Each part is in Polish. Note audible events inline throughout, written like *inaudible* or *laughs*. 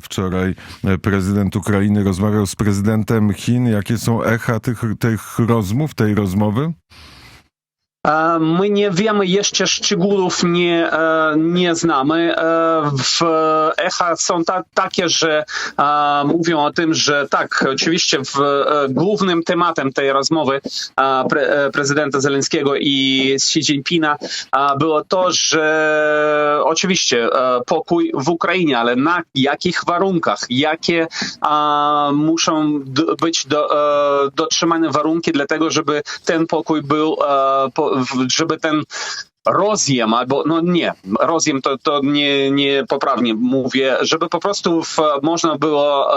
Wczoraj prezydent Ukrainy rozmawiał z prezydentem Chin. Jakie są echa tych, tych rozmów, tej rozmowy? E, My nie wiemy jeszcze szczegółów, nie, e, nie znamy. E, W echa są ta, takie, że mówią o tym, że tak, oczywiście w, głównym tematem tej rozmowy pre, prezydenta Zeleńskiego i Xi Jinpinga było to, że oczywiście pokój w Ukrainie, ale na jakich warunkach, jakie muszą być do, dotrzymane warunki dla tego, żeby ten pokój był, po, żeby ten rozjem, albo no nie, rozjem to, to nie, nie poprawnie mówię, żeby po prostu w, można było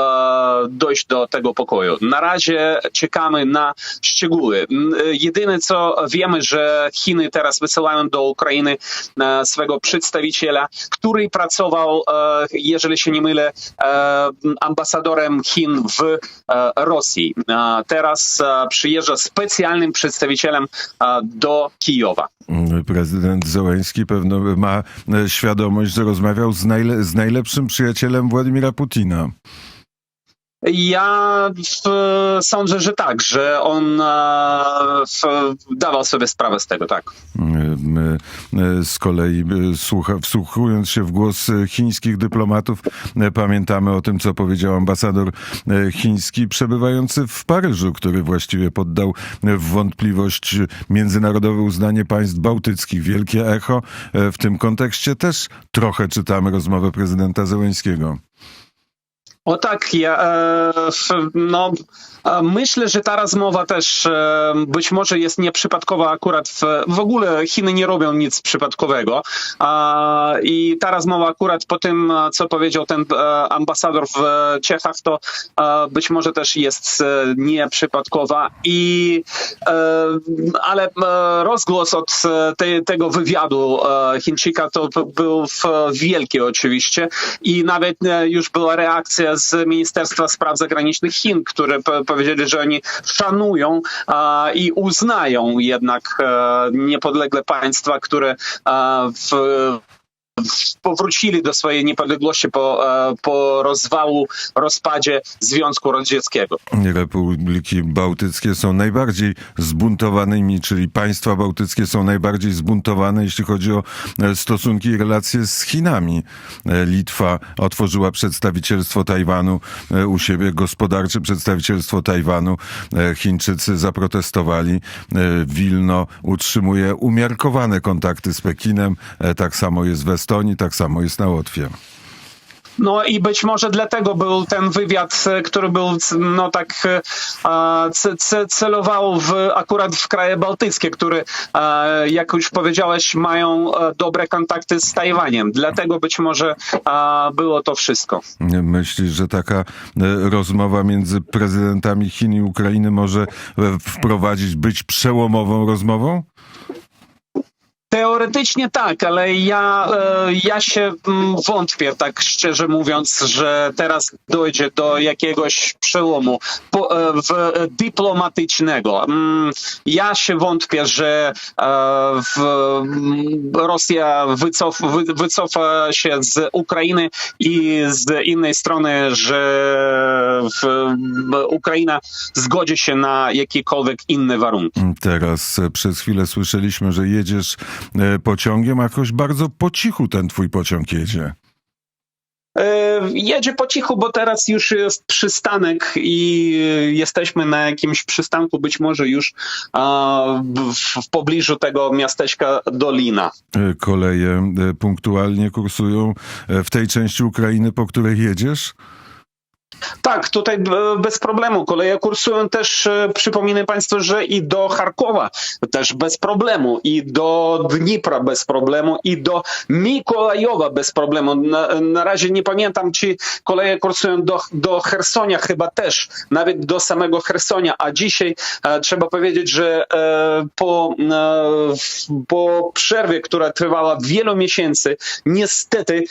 e, dojść do tego pokoju. Na razie czekamy na szczegóły. Jedyne co wiemy, że Chiny teraz wysyłają do Ukrainy e, swego przedstawiciela, który pracował, e, jeżeli się nie mylę, e, ambasadorem Chin w e, Rosji. Teraz e, przyjeżdża specjalnym przedstawicielem do Kijowa. Prezydent Zełenski pewno ma e, świadomość, że rozmawiał z, najle, z najlepszym przyjacielem Władimira Putina. Ja sądzę, że tak, że on e, dawał sobie sprawę z tego, tak. Z kolei e, słucha, wsłuchując się w głos e, chińskich dyplomatów, pamiętamy o tym, co powiedział ambasador chiński przebywający w Paryżu, który właściwie poddał w wątpliwość międzynarodowe uznanie państw bałtyckich. Wielkie echo. W tym kontekście też trochę czytamy rozmowę prezydenta Zełęńskiego. O tak, ja e, no, myślę, że ta rozmowa też e, być może jest nieprzypadkowa akurat w, w ogóle Chiny nie robią nic przypadkowego i ta rozmowa akurat po tym, co powiedział ten e, ambasador w Czechach, to być może też jest nieprzypadkowa i ale rozgłos od te, tego wywiadu Chińczyka to był wielki oczywiście i nawet już była reakcja z Ministerstwa Spraw Zagranicznych Chin, które po- powiedzieli, że oni szanują i uznają jednak e, niepodlegle państwa, które w powrócili do swojej niepodległości po, e, po rozwału, rozpadzie Związku Radzieckiego. Republiki Bałtyckie są najbardziej zbuntowanymi, czyli państwa bałtyckie są najbardziej zbuntowane, jeśli chodzi o e, stosunki i relacje z Chinami. E, Litwa otworzyła przedstawicielstwo Tajwanu u siebie, gospodarcze przedstawicielstwo Tajwanu. Chińczycy zaprotestowali. Wilno utrzymuje umiarkowane kontakty z Pekinem. Tak samo jest w Estonii, tak samo jest na Łotwie. No i być może dlatego był ten wywiad, e, który był no tak e, ce- ce- celował w, akurat w kraje bałtyckie, które jak już powiedziałeś mają e, dobre kontakty z Tajwaniem. Dlatego być może było to wszystko. Myślisz, że taka rozmowa między prezydentami Chin i Ukrainy może wprowadzić, być przełomową rozmową? Teoretycznie tak, ale ja, e, ja się mm, wątpię, tak szczerze mówiąc, że teraz dojdzie do jakiegoś przełomu e, e, dyplomatycznego. Mm, Ja się wątpię, że mm, Rosja wycof, wy, wycofa się z Ukrainy i z innej strony, że Ukraina zgodzi się na jakiekolwiek inne warunki. Teraz przez chwilę słyszeliśmy, że jedziesz pociągiem, a jakoś bardzo po cichu ten twój pociąg jedzie. E, Jedzie po cichu, bo teraz już jest przystanek i jesteśmy na jakimś przystanku, być może już w, pobliżu tego miasteczka Dolina. E, Koleje e, punktualnie kursują e, w tej części Ukrainy, po której jedziesz? Tak, tutaj e, bez problemu. Koleje kursują też, e, przypominam Państwu, że i do Charkowa też bez problemu, i do Dnipra bez problemu, i do Mikołajowa bez problemu. Na, na razie nie pamiętam, czy koleje kursują do, do Hersonia chyba też, nawet do samego Hersonia, a dzisiaj e, trzeba powiedzieć, że e, po, e, po przerwie, która trwała wielu miesięcy, niestety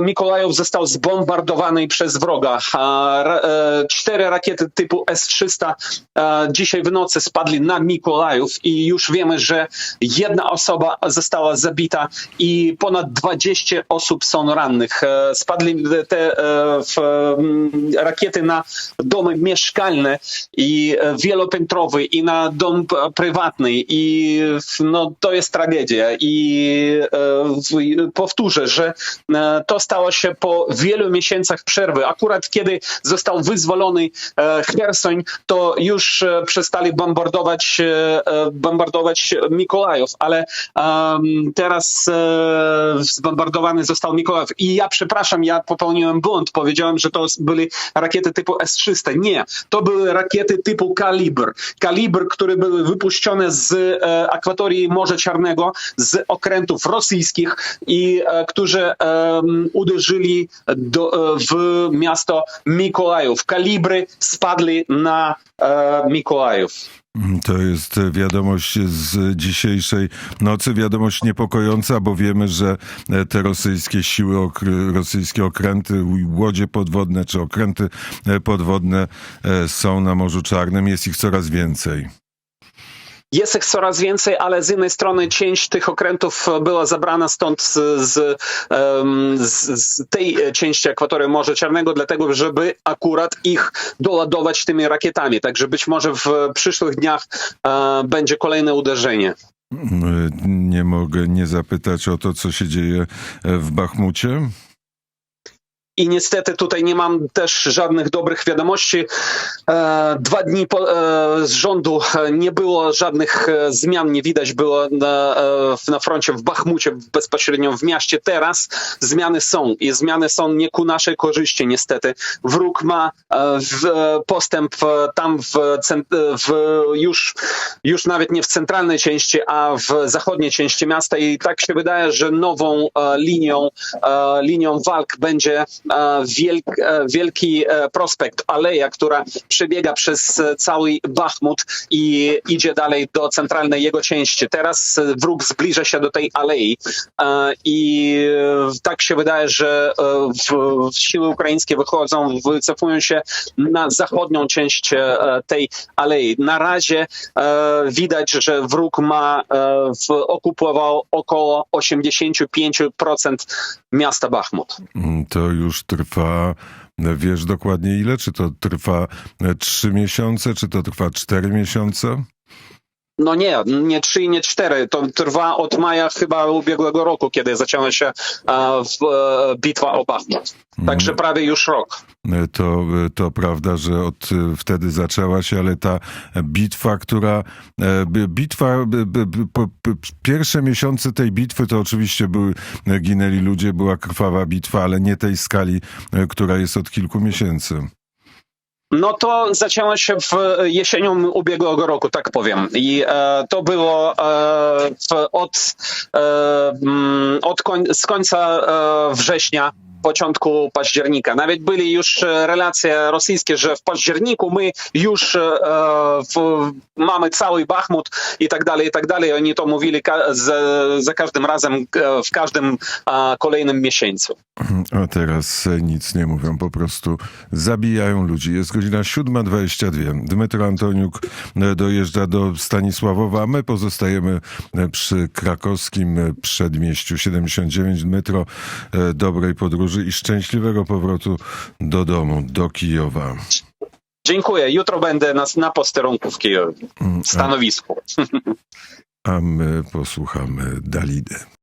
Mikołajów został zbombardowany przez wroga. E, Cztery rakiety typu S-300 e, dzisiaj w nocy spadli na Mikołajów i już wiemy, że jedna osoba została zabita i ponad 20 osób są rannych. E, Spadli te mm, rakiety na domy mieszkalne i wielopiętrowy i na dom prywatny i no, to jest tragedia i powtórzę, że e, to stało się po wielu miesiącach przerwy. Akurat kiedy został wyzwolony e, Chersoń, to już e, przestali bombardować, e, e, bombardować Mikołajów, ale teraz e, zbombardowany został Mikołajów. I ja przepraszam, ja popełniłem błąd. Powiedziałem, że to były rakiety typu S-300. Nie, to były rakiety typu Kalibr. Kalibr, które były wypuszczone z e, akwatorii Morza Czarnego, z okrętów rosyjskich i e, w miasto Mikołajów. Kalibry spadli na e, Mikołajów. To jest wiadomość z dzisiejszej nocy, wiadomość niepokojąca, bo wiemy, że e, te rosyjskie siły, rosyjskie okręty, łodzie podwodne czy okręty e, podwodne e, są na Morzu Czarnym. Jest ich coraz więcej. Jest ich coraz więcej, ale z jednej strony część tych okrętów była zabrana stąd z, z, z, tej części akwatorii Morza Czarnego, dlatego żeby akurat ich doładować tymi rakietami. Także być może w przyszłych dniach e, będzie kolejne uderzenie. Nie mogę nie zapytać o to, co się dzieje w Bachmucie. I niestety tutaj nie mam też żadnych dobrych wiadomości. E, dwa dni po, e, z rządu nie było żadnych e, zmian, nie widać było na, na froncie w Bachmucie, bezpośrednio w mieście. Teraz zmiany są i zmiany są nie ku naszej korzyści niestety. Wróg ma postęp tam w, w już, już nawet nie w centralnej części, a w zachodniej części miasta i tak się wydaje, że nową linią, linią walk będzie wielki e, prospekt, aleja, która przebiega przez e, cały Bachmut i idzie dalej do centralnej jego części. Teraz e, wróg zbliża się do tej alei e, i e, tak się wydaje, że e, siły ukraińskie wychodzą, wycofują się na zachodnią część e, tej alei. Na razie e, widać, że wróg ma e, okupował około 85% miasta Bachmut. To już trwa, e, wiesz dokładnie ile? Czy to trwa e, trzy miesiące, czy to trwa cztery miesiące? No nie, nie trzy i nie cztery. To trwa od maja chyba ubiegłego roku, kiedy zaczęła się e, w, e, bitwa o Bachmut. Także prawie już rok. E, To, e, to prawda, że od e, wtedy zaczęła się, ale ta bitwa, która. Bitwa, pierwsze miesiące tej bitwy to oczywiście były, ginęli ludzie, była krwawa bitwa, ale nie tej skali, która jest od kilku miesięcy. No to zaczęło się w jesienią ubiegłego roku, tak powiem. I e, to było e, w, od, e, mm, od koń, z końca e, września początku października. Nawet byli już e, relacje rosyjskie, że w październiku my już e, w, mamy cały Bachmut i tak dalej, i tak dalej. Oni to mówili ka- za, za każdym razem, e, w każdym e, kolejnym miesiącu. *clears throat* A teraz nic nie mówią, po prostu zabijają ludzi. Jest godzina 7.22. Dmytro Antoniuk e, dojeżdża do Stanisławowa, a my pozostajemy e, przy krakowskim e, przedmieściu 79. Dmytro, dobrej podróży i szczęśliwego powrotu do domu, do Kijowa. Dziękuję. Jutro będę na, na posterunku w Kijowie, Mm, w stanowisku. A, *laughs* a my posłuchamy Dalidy.